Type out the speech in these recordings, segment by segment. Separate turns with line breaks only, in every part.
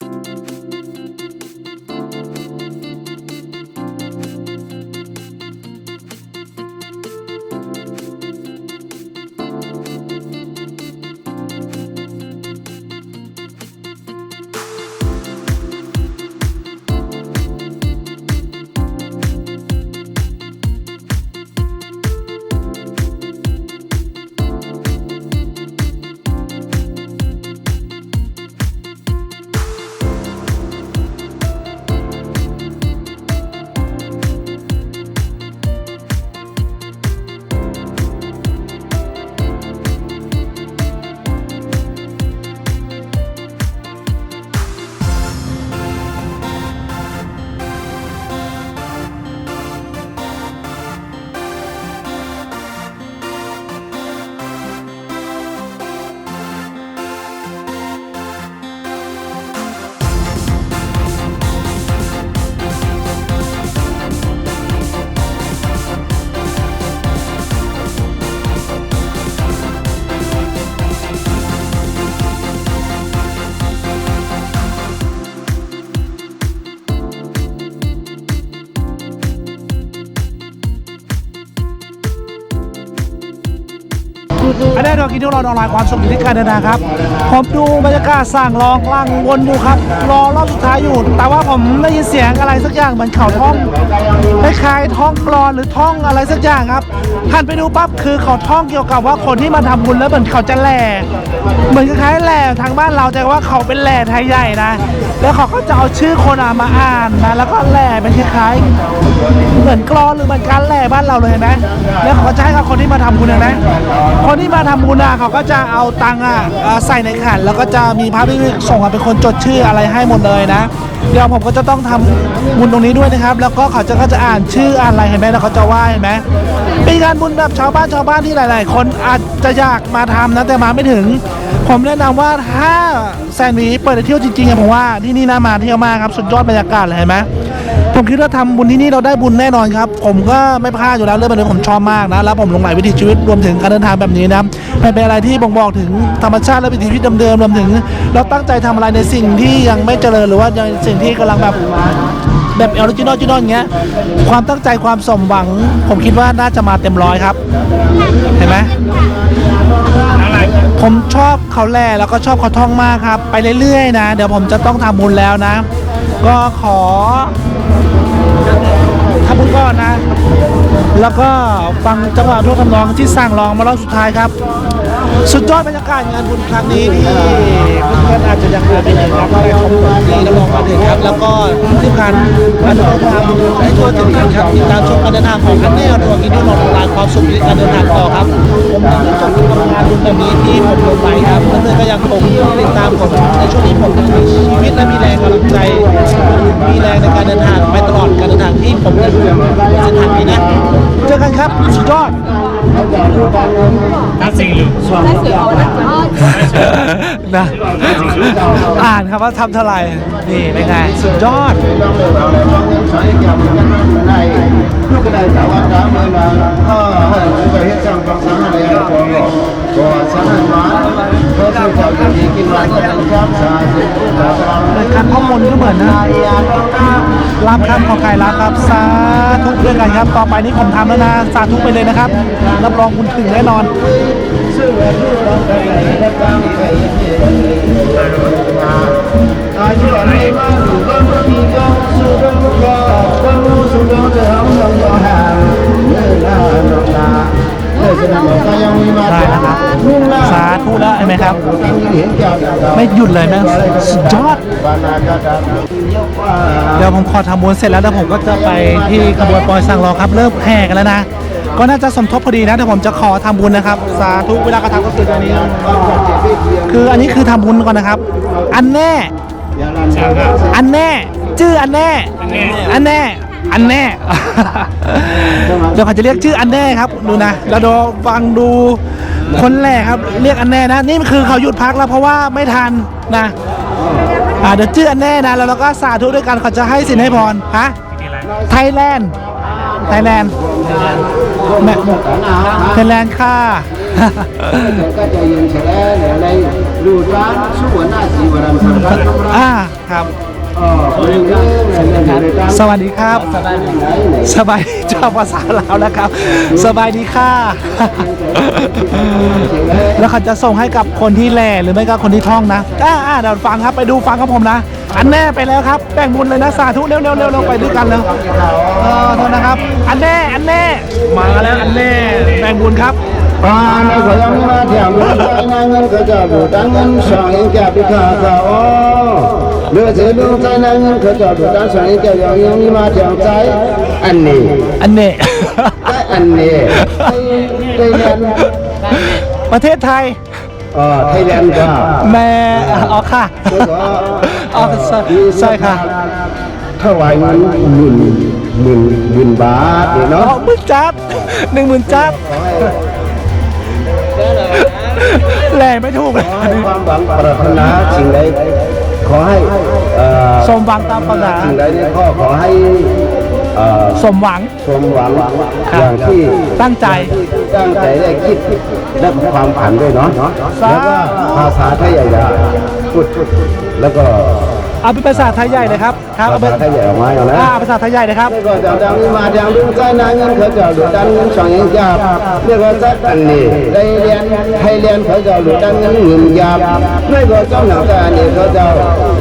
อันากินทุกเราออนไลน์ความสุขอยู่ที่การเดินทางครับ ผมดูบรรยากาศสั่งรองล่างวนอยู่ครับ รอรอบสุดท้ายอยู่ แต่ว่าผมได้ยินเสียงอะไรสักอย่างเหมือนเขาท่องคล้ายๆท่องกลอนหรือท่องอะไรสักอย่างครับหันไปดูปั๊บคือเขาท่องเกี่ยวกับว่าคนที่มาทำบุญแล้วเหมือนเขาจะแหล่ มือนคล้ายๆแหล่ทางบ้านเราแต่ว่าเขาเป็นแหล่ไทยใหญ่นะ แล้วเขาก็จะเอาชื่อคนอะมาอ่านนะ แล้วก็แหล่เป็นคล้ายๆเหมือนกรอนหรือเหมือนการแหล่บ้านเราเลยเห็นไหมแล้วเขาก็จะให้กับคนที่มาทำบุญเห็นไหมคนที่มาทำบุญอะเขาก็จะเอาตังค์อะใส่ในขัน แล้วก็จะมีพระที่ส่งมาเป็นคนจดชื่ออะไรให้หมดเลยนะเดี๋ยวผมก็จะต้องทำบุญตรงนี้ด้วยนะครับ แล้วก็เขาจะก็จะอ่านชื่ออ่านอะไรเห็นไหมแล้วเขาจะไหว้เห็นไหมเป็นการบุญแบบชาวบ้านชาวบ้านที่หลาย ๆ คนอาจจะอยากมาทำนะแต่มาไม่ถึง ผมแนะนำว่าถ้าแซนด์วิชเปิดให้เที่ยวจริงๆอะผมว่าที่นี่น่ามาเที่ยวมากครับสุดยอดบรรยากาศเลยเห็นไหมผมคิดว่าทำบุญที่นี่เราได้บุญแน่นอนครับ ผมก็ไม่พลาดอยู่แล้วเรื่องแบบนี้ผมชอบมากนะแล้วผมลงไหลวิถีชีวิตรวมถึงการเดินทางแบบนี้นะมันเป็นอะไรที่บ่งบอกถึงธรรมชาติและวิถีชีวิตเดิมๆรวมถึง เราตั้งใจทำอะไรในสิ่งที่ยังไม่เจริญหรือว่ายังสิ่งที่กำลังแบบแบบออริจินอลจินอลเงี้ยความตั้งใจความสมหวัง ผมคิดว่าน่าจะมาเต็มร้อยครับ เห็นไหม ผมชอบเขาแล่แล้วก็ชอบเขาท่องมากครับ ไปเรื่อยๆนะ เดี๋ยวผมจะต้องทำบุญแล้วนะ ก็ขอทำบุญก่อนนะ แล้วก็ฟังจังหวะทุกคำนองที่สั่งลองมารอบสุดท้ายครับ สุดยอดบรรยากาศงานบุญครั้งนี้ที่เพื่อนๆอาจจะยังมาไม่ถึงครับแต่ผมที่รับรองมาถึงครับ แล้วก็ที่สำคัญการเดินทางให้ทั่วถึงกันครับติดตามชมการเดินทางของคันแน่ทัวร์กินที่นอนอนไลน์ความสุขในการเดินทางต่อครับผมยังไม่จบการทำงานบุญแบบนี้ที่ผมลงไปครับเพื่อนๆก็ยังคงติดตามผมในช่วงนี้ผมมีชีวิตและมีแรงกำลังใจ มีแรงในการเดินทางไปตลอดการเดินทางที่ผมจะเส้นทางนี้นะเจอกันครับสุดยอด
Nothing lose.
นะอ่านครับว่าทำเท่าไหร่นี่เป็นไงสุดยอด
lúc cái này tạo ăn đá mới là ờ cũng phải hết trong trong sáng này là có có sáng này má có sự chào cái gì kim loại có đánh giáp xà sự là
คันข้อมูลก็เหมือนนะรับครับขอไก่รับครับสาธุด้วยกันครับ ต่อไปนี้ผมทำแล้วนะสาธุไปเลยนะครับรับรองคุณถึงแน่นอนได้แล้วครับสาธุแล้วเห็นไหมครับ ไม่หยุดเลยนะสุดยอด เดี๋ยวผมขอทำบุญเสร็จแล้วแล้วผมก็จะไปที่ขบวนปอยสังรอครับ เริ่มแห่กันแล้วนะ ก็น่าจะสมทบพอดีนะเดี๋ยวผมจะขอทำบุญนะครับ สาธุเวลากระทำก็คืออันนี้ คืออันนี้คือทำบุญก่อนนะครับ อันแน่ อันแน่ ชื่ออันแน่ อันแน่ อันแน่ เดี๋ยวเขาจะเรียกชื่ออันแน่ครับ ดูนะแล้วดูฟังดูคนแรกครับ เรียกอันแน่นะ นี่คือเขาหยุดพักแล้วเพราะว่าไม่ทันนะอ่าเดี๋ยวชื่ออันแน่นะแล้วเราก็สาธุด้วยกันเขาจะให้สินให้พรฮะไทยแลนด์ไทยแลนด์ แม่ไทยแลนด์ค่ะ
ก็จะยิงแฉลงในรูร้านสุวรรณ สีวรรณสังกัด
อ่าครับ
อ๋อเรื่องนี้เนี่ย
สดีครับสบายเจ้าภาษาลาวแล้วครับ สบายดีค่ะ แล้วเขาจะส่งให้กับคนที่แลหรือไม่ก็คนที่ท่องนะอ่าอ่าเดี๋ยวฟังครับไปดูฟังกับผมนะ อันแน่ไปแล้วครับแบ่งบุญเลยนะสาธุเร็วเร็วเร็วเร็วไปด้วยกันเลยเออโทษนะครับ อันแน่อันแน่มาแล้วอันแน่แบ่งบุญครับ
ปานขยังมาเที่ยวใจนางเงินก็จะดูดังเงินสองเองแก่พิฆาตโอ เลือดเสือดวงใจนางเงินก็จะดูดังสองเองแก่ยังยังมีมาเที่ยวใจอันนี้
อันเน่
และอันนี้ไทยแลนด์
ประเทศไทย
อ๋อไทยแลนด์ก็
แม่อ๋อค่ะอ๋อใช่ใช่ค่ะ
ถวายเงินหมื่นหมื่นหมื่นบาทนี่
อ๋อ
เนาะ
หมื่นจัดหนึ่งหมื่นจัดแหล่ไม่ถูกเลย
ขอให้ความหวังปรารถนาสิ่งใด ขอให้เอ่อ
สมหวังตามปรารถนา
สิ่งใดในข้อขอให้เอ่อ
สมหวัง
สมหวังอย่างที่
ตั้งใจ
ตั้งใจได้คิดและความฝันด้วยเนาะ
สาธุ
แล้วก็ภาษาไทยใหญ่ๆพูดแล้วก็
เอาเป็นภาษาไทยใหญ่เลยครับครับ
ภา
เอาเป็น
ษาไทยใหญ่ออกมาอย่างนั้น
อ่าภาษาไทยใหญ่เลยครับ
แล้วก็จะดังมาดังดึงใจนางเงินเขาจะหลุดดังเงินสองเงินยาบเรียกว่าจัดอันนี้ได้เรียนไทยเรียนเขาจะหลุดดังเงินเงินยาบไม่ก็เจ้าหนังตาเนี่ยเขาจะ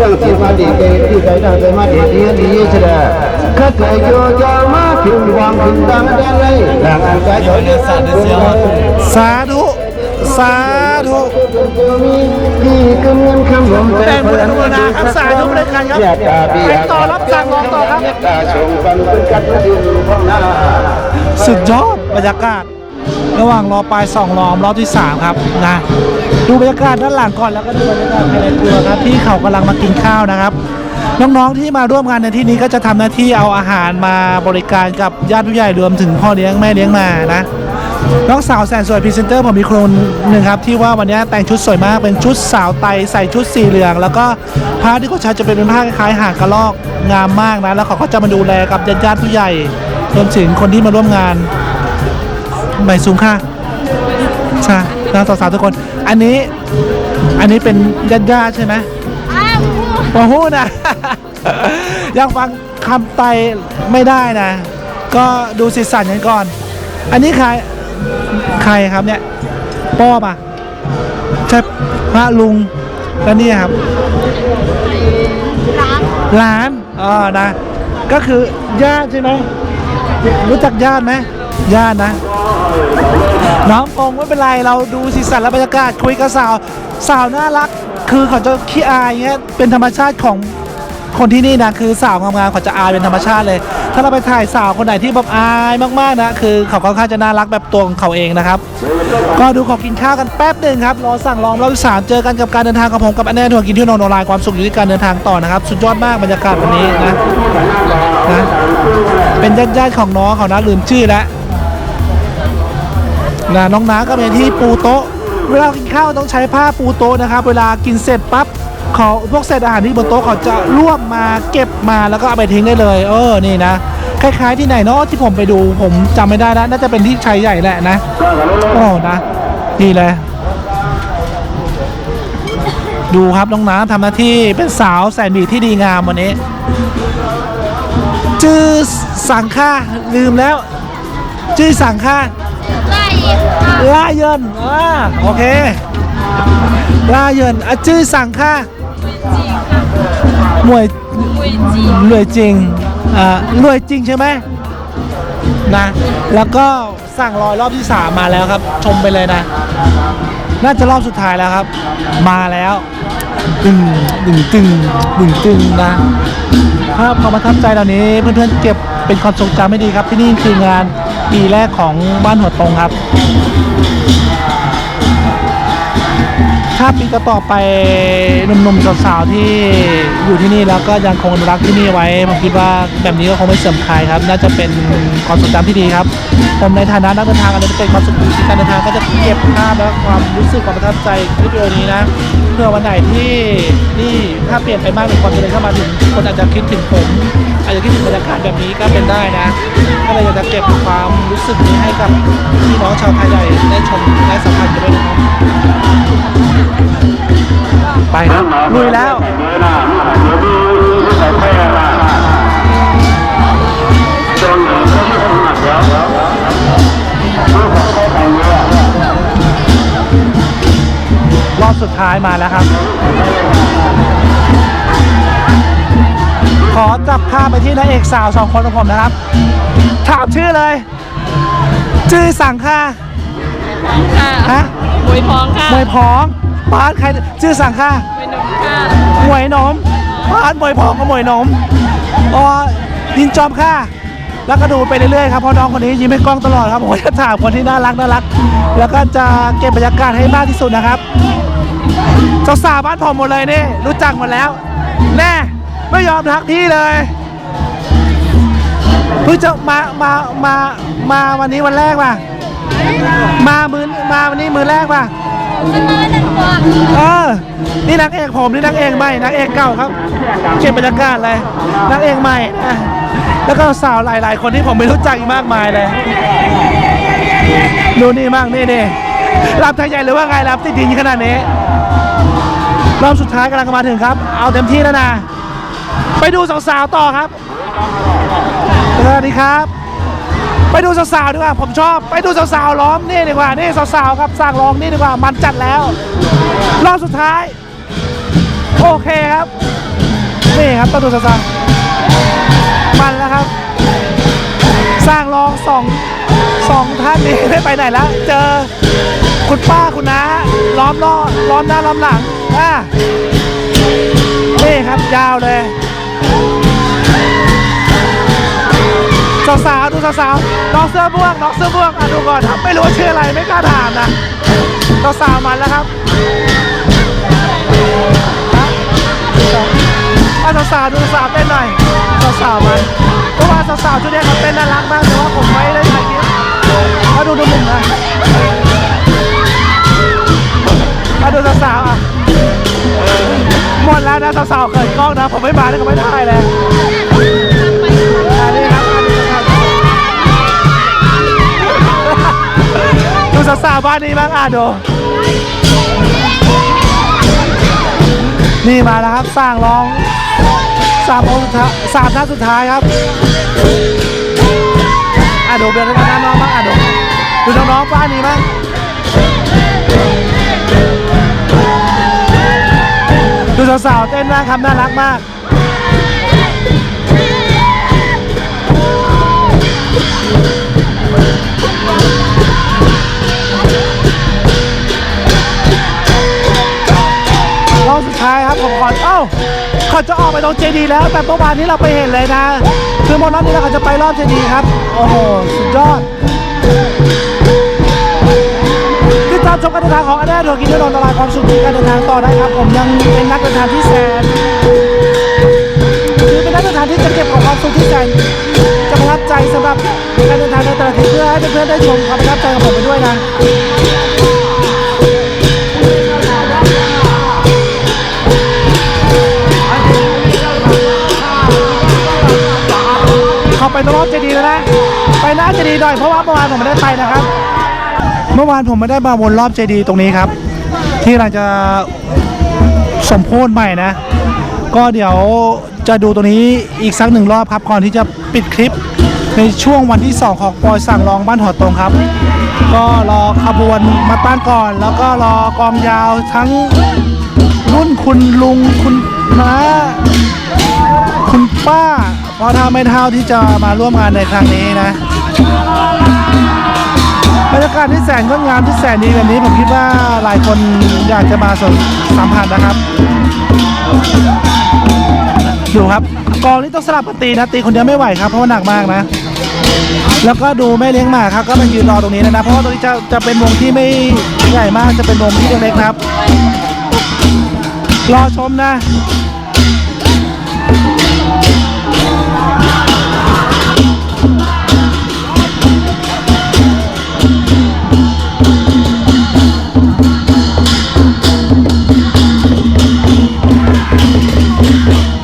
ตั้งจิตมาดีเกที่ใจตั้งใจมาดีดีดีใช่ไหมข้าเคยโยจะมาถึงวางถึงดังแดนเลยหลังอันใจโยเดือดสั่นเสียว
สาธุ สาธุ
พี่กำเงินคำผม
แบ่งบุญอนุโมทนาครับสาธุเลยกันครับไปต่อรับสั่งรองต่อครับ
ตาชงฟันเป็นกัดมาถึงห้องหน้า
สุดยอดบรรยากาศ ระหว่างรอปลายสองรอมรอบที่สามครับนะดูบรรยากาศด้านหลังก่อนแล้วก็ดูบรรยากาศภายในครัวครับที่เขากำลังมากินข้าวนะครับ น้องๆที่มาร่วมงานในที่นี้ก็จะทำหน้าที่เอาอาหารมาบริการกับญาติผู้ใหญ่รวมถึงพ่อเลี้ยงแม่เลี้ยงมานะ น้องสาวแสนสวยพรีเซนเตอร์ผมมีคนหนึ่งครับ ที่ว่าวันนี้แต่งชุดสวยมากเป็นชุดสาวไตใส่ชุดสีเหลือง แล้วก็ผ้าที่เขาใช้จะเป็นผ้าคล้ายๆหางกระรอกงามมากนะ แล้วเขาก็จะมาดูแลกับญาติๆผู้ใหญ่รวมถึงคนที่มาร่วมงานใบสูงค่ะใช่แล้วสาวๆทุกคน อันนี้อันนี้เป็นญาติญาติๆใช่ไหมโอ้โหนะยังฟังคำไตไม่ได้นะ ก็ดูสิสันกันก่อน อันนี้ใคร ใครครับเนี่ยป้อป่ะใช่พระลุงแล้วนี่ครับหลานอ๋อนะ ก็คือญาติใช่ไหมรู้จักญาติไหมญาตินะ น้องคงไม่เป็นไรเราดูสีสันและบรรยากาศคุยกับสาว สาวน่ารัก คือเขาจะขี้อายเงี้ยเป็นธรรมชาติของ คนที่นี่นะคือสาวงามๆเขาจะอายเป็นธรรมชาติเลย ถ้าเราไปถ่ายสาวคนไหนที่แบบอายมากๆนะคือเขาค่อนข้างจะน่ารักแบบตัวของเขาเองนะครับ ก็ดูขอกินข้าวกันแป๊บหนึ่งครับรอสั่งรองรอบที่สามเจอกันกับการเดินทางกับผมกับอันแน่ทัวร์กินเที่ยวนอนออนไลน์ความสุขอยู่ที่การเดินทางต่อนะครับ สุดยอดมากบรรยากาศวันนี้นะนะเป็นญาติๆของน้องเขานะลืมชื่อแล้วนะน้องน้าก็เป็นที่ปูโต๊ะเวลากินข้าวต้องใช้ผ้าปูโต๊ะนะครับ เวลากินเสร็จปั๊บ เขาพวกเศษอาหารที่บนโต๊ะเขาจะรวบมาเก็บมาแล้วก็เอาไปทิ้งได้เลย เออนี่นะคล้ายๆที่ไหนเนาะที่ผมไปดูผมจำไม่ได้แล้วน่าจะเป็นที่ชัยใหญ่แหละนะโอ้นะนี่เลย ดูครับน้องน้ำทำหน้าที่เป็นสาวแสนดีที่ดีงามวันนี้ชื่อสังค่าลืมแล้ว ชื่อสังค่าล่าเยินอ่าโอเคล่าเยินอะชื่อสั่งค่ะ มวยรวยจริงอ่ารวยจริงใช่ไหมนะ แล้วก็สั่งรอยรอบที่ 3 มาแล้วครับ ชมไปเลยนะ น่าจะรอบสุดท้ายแล้วครับ มาแล้วตึงตึงตึงตึงตึงนะภาพความประทับใจเหล่านี้ เพื่อนๆเก็บเป็นความทรงจำไม่ดีครับ ที่นี่คืองานปีแรกของบ้านหัวตรงครับ ถ้าปีต่อไปหนุ่มๆสาวๆที่อยู่ที่นี่แล้วก็ยังคงอนุรักษ์ที่นี่ไว้ผมคิดว่าแบบนี้ก็คงไม่เสื่อมคลายครับ น่าจะเป็นความทรงจำที่ดีครับผมในฐานะนักเดินทางอะไรเป็นความสุขที่การเดินทางก็จะเก็บภาพและความรู้สึกความประทับใจคลิปวิดีโอนี้นะเพื่อวันไหนที่นี่ถ้าเปลี่ยนไปมากหรือความเจริญเข้ามาถึงคนอาจจะคิดถึงผม อาจจะคิดถึงบรรยากาศแบบนี้ก็เป็นได้นะก็เลยอยากจะเก็บความรู้สึกนี้ให้กับพี่น้องชาวไทยใหญ่ได้ชมได้สัมผัสกันด้วยนะครับไปครับลุยแล้วรอบสุดท้ายมาแล้วครับ ขอจับภาพไปที่นางเอกสาวสองคนของผมนะครับ ถามชื่อเลย ชื่อสั่งค่ะ
ค่ะ
ฮะ
มวยพองค่ะ
มวยพองปาดใครชื่อสั่งค่ะ
มวยหนุ่มค่ะ
มวยหนมปาดมวยพองกับมวยหนมอ๋อยินจอมค่ะแล้วก็ดูไปเรื่อยๆครับเพราะน้องคนนี้ยิ้มให้กล้องตลอดครับผมจะถามคนที่น่ารักน่ารัก แล้วก็จะเก็บบรรยากาศให้มากที่สุดนะครับสาวๆบ้านผมหมดเลยนี่รู้จักหมดแล้ว แน่ ไม่ยอมทักพี่เลยเพิ่งจะมามามามาวันนี้วันแรกป่ะมามือมาวันนี้มือแรกป่ะเออนี่นางเอกผมนี่นางเอกใหม่นางเอกเก่าครับ เก็บบรรยากาศเลยนางเอกใหม่แล้วก็สาวหลาย ๆ คนที่ผมไม่รู้จักอีกมากมายเลยดูนี่มากนี่นี่รับใจใหญ่หรือว่าไงรับติดดินขนาดนี้รอบสุดท้ายกำลังจะมาถึงครับ เอาเต็มที่แล้วนะ ไปดูสาวๆต่อครับสวัสดีครับ ไปดูสาวๆดีกว่าผมชอบ ไปดูสาวๆล้อมนี่ดีกว่านี่สาวๆครับสั่งร้องนี่ดีกว่ามันจัดแล้ว รอบสุดท้าย โอเคครับนี่ครับต้องดูสาวๆมันแล้วครับ สร้างรองสองสองท่านนี้ไม่ไปไหนแล้ว เจอคุณป้าคุณน้าล้อมล้อล้อมหน้าล้อมหลังอ่านี่ครับยาวเลย สาวๆดูสาวๆน้องเสื้อม่วงน้องเสื้อม่วงอะดูก่อนครับไม่รู้ว่าชื่ออะไรไม่กล้าถามนะสาวๆมันแล้วครับอะสาวๆดูสาวๆเต้นหน่อยสาวๆมันเพราะว่าสาวๆชุดนี้เขาเต้นน่ารักมากแต่ว่าผมไม่ได้ถ่ายคลิปมาดูดูหนุ่มนะมาดูสาวๆอะหมดแล้วนะสาวๆเขินกล้องนะผมไม่มาเลยก็ไม่ได้เลย สาวบ้านนี้บ้างอะดูนี่มาแล้วครับสร้างร้องสามองค์สุดท้าสามท่าสุดท้ายครับอะดูเบียร์กันน้องๆบ้างอะดูดูน้องๆบ้านนี้บ้างดูสาวๆเต้นนะครับน่ารักมาก เขาจะออกไปตรงเจดีแล้วแต่เมื่อวานนี้เราไปเห็นเลยนะ คือโมนัสนี้เราก็จะไปรอบเจดีครับ โอ้โห สุดยอดติดตามชมการเดินทางของอันแน่ทัวร์กินด้วยนอนละลายความสุขในการเดินทางต่อได้ครับ ผมยังเป็นนักเดินทางที่แสนคือเป็นนักเดินทางที่จะเก็บของความสุขที่แสนจะประทับใจสำหรับการเดินทางในแต่ละทริปเพื่อให้เพื่อนๆได้ชมความประทับใจของผมไปด้วยนะ ไปตรงรอบเจดีย์แล้วนะ ไปหน้าเจดีย์หน่อยเพราะว่าเมื่อวานผมไม่ได้ไปนะครับ เมื่อวานผมไม่ได้มาวนรอบเจดีย์ตรงนี้ครับ ที่เราจะสมโพธิใหม่นะ ก็เดี๋ยวจะดูตรงนี้อีกสักหนึ่งรอบครับก่อนที่จะปิดคลิปในช่วงวันที่ 2 ของปอยสั่งรองบ้านหัวตรงครับ ก็รอขบวนมาตั้งก่อน แล้วก็รอกองยาวทั้งรุ่นคุณลุงคุณน้าคุณป้า เพราะถ้าไม่เท่าที่จะมาร่วมงานในครั้งนี้นะบรรยากาศที่แสนงดงามที่แสนดีแบบนี้ผมคิดว่าหลายคนอยากจะมาสสัมผัสนะครับ ดูครับกองนี้ต้องสลับกันตีนะตีคนเดียวไม่ไหวครับเพราะว่าหนักมากนะ แล้วก็ดูแม่เลี้ยงหมาครับก็มายืนรอตรงนี้นะนะเพราะว่าตรงนี้จะจะเป็นวงที่ไม่ใหญ่มากจะเป็นวงที่เล็กๆครับ รอชมนะ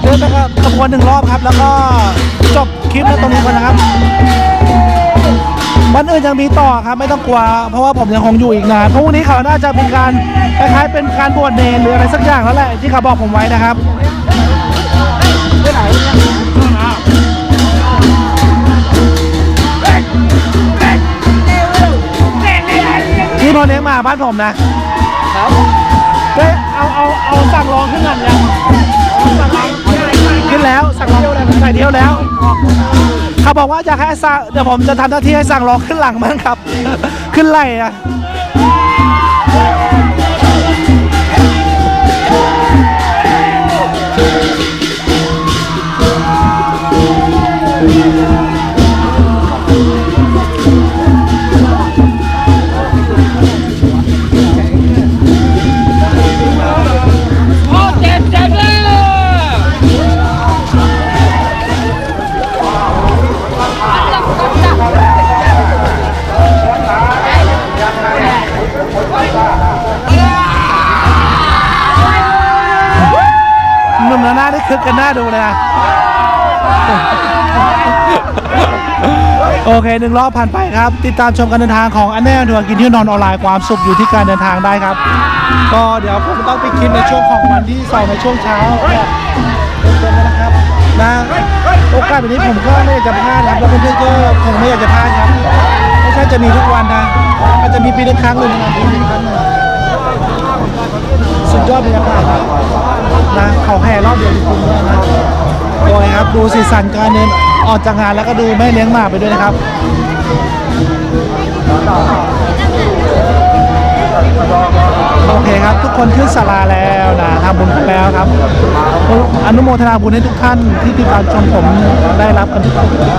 เดินไปครับขบวนหนึ่งรอบครับ แล้วก็จบคลิปแล้วตรงนี้ก่อนนะครับ วันอื่นยังมีต่อครับไม่ต้องกลัว เพราะว่าผมยังคงอยู่อีกนานเพราะวันนี้เขาน่าจะมีการคล้ายๆเป็นการบวชเนรหรืออะไรสักอย่างแล้วแหละที่เขาบอกผมไว้นะครับ พอเลี้ยงหมาบ้านผมนะครับได้เอาเอาเอาสั่งรองขึ้นหลังยังขึ้นแล้วสั่งรองใส่เดียวแล้วเขาบอกว่าอยากให้สั่งเดี๋ยวผมจะทำหน้าที่ให้สั่งรองขึ้นหลังมั้งครับ ขึ้นไหล่อะ กันหน้าดูเลยอะโอเคหนึ่งรอบผ่านไปครับ ติดตามชมการเดินทางของอันแน่ทัวร์กินที่นอนออนไลน์ความสุขอยู่ที่การเดินทางได้ครับ ก็เดี๋ยวผมต้องไปคลิปในช่วงของวันที่สองในช่วงเช้าแบบเต็มๆแล้วนะครับนะโอกาสแบบนี้ผมก็ไม่อยากจะพลาดครับแล้วเพื่อนๆก็คงไม่อยากจะพลาดครับไม่ใช่จะมีทุกวันนะมันจะมีปีละครั้งหนึ่งนะปีละครั้งหนึ่งสุดยอดบรรยากาศ รับนะเขาแห่รอบเดียวจริงๆด้วยนะโอ้ยครับดูสีสันการเดินออกจากงานแล้วก็ดูแม่เลี้ยงหมาไปด้วยนะครับโอเคครับ ทุกคนขึ้นศาลาแล้วนะทำบุญกันแล้วครับ อนุโมทนาบุญให้ทุกท่านที่ติดตามชมผมได้รับกันทุก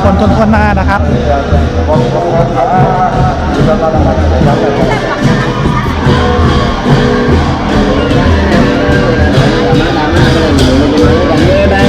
คนทนทนหน้านะครับ ข